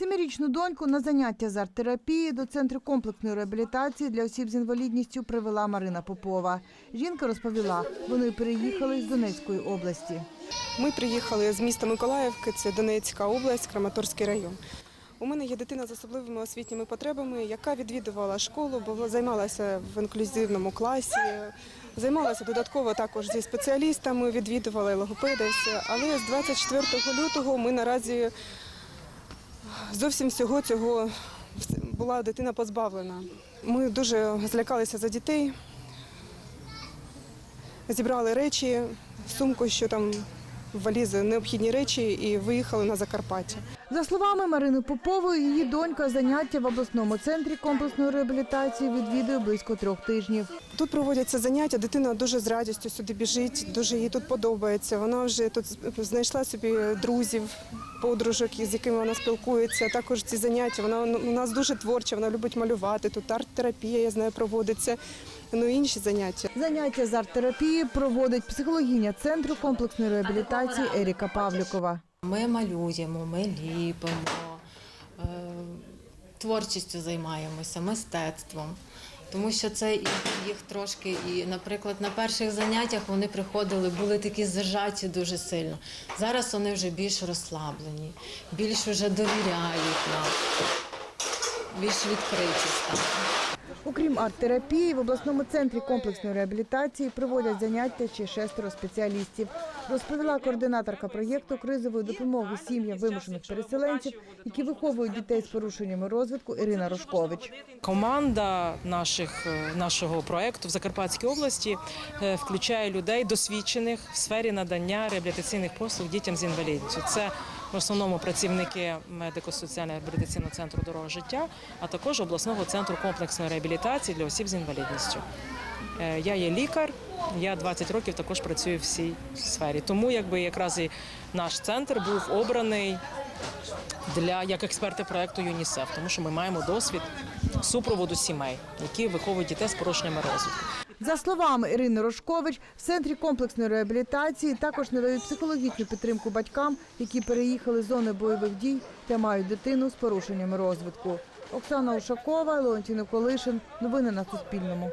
Семирічну доньку на заняття з арт-терапії до центру комплексної реабілітації для осіб з інвалідністю привела Марина Попова. Жінка розповіла, вони переїхали з Донецької області. Ми приїхали з міста Миколаївки, це Донецька область, Краматорський район. У мене є дитина з особливими освітніми потребами, яка відвідувала школу, була займалася в інклюзивному класі, займалася додатково також зі спеціалістами, відвідувала. Все. Але з 24 лютого ми наразі зовсім всього цього була дитина позбавлена. Ми дуже злякалися за дітей, зібрали речі, сумку, що там валізи, необхідні речі, і виїхали на Закарпаття. За словами Марини Попової, її донька заняття в обласному центрі комплексної реабілітації відвідує близько трьох тижнів. Тут проводяться заняття, дитина дуже з радістю сюди біжить, дуже їй тут подобається. Вона вже тут знайшла собі друзів, подружок, з якими вона спілкується. Також ці заняття. Вона у нас дуже творча, вона любить малювати. Тут арт-терапія, я знаю, проводиться. Ну і інші заняття. Заняття з арт-терапії проводить психологиня центру комплексної реабілітації Еріка Павлікова. Ми малюємо, ми ліпимо, е, творчістю займаємося, мистецтвом. Тому що це їх трошки, і, наприклад, на перших заняттях вони приходили, були такі зажаті дуже сильно. Зараз вони вже більш розслаблені, більш вже довіряють нам, більш відкриті стали. Окрім арт-терапії, в обласному центрі комплексної реабілітації проводять заняття ще шестеро спеціалістів, розповіла координаторка проєкту кризової допомоги сім'ям вимушених переселенців, які виховують дітей з порушеннями розвитку Ірина Рожкович. Команда наших, е, нашого проекту в Закарпатській області е, включає людей, досвідчених в сфері надання реабілітаційних послуг дітям з інвалідністю. Це в основному працівники медико-соціального реабілітаційного центру дорога життя, а також обласного центру комплексної реабілітації для осіб з інвалідністю. Е, Я є лікар, я 20 років також працюю в цій сфері. Тому якби якраз і наш центр був обраний для як експерти проекту ЮНІСЕФ, тому що ми маємо досвід супроводу сімей, які виховують дітей з порушеннями розвитку. За словами Ірини Рожкович, в центрі комплексної реабілітації також надають психологічну підтримку батькам, які переїхали з зони бойових дій та мають дитину з порушеннями розвитку. Оксана Ушакова, Леонтій Колишин. Новини на Суспільному.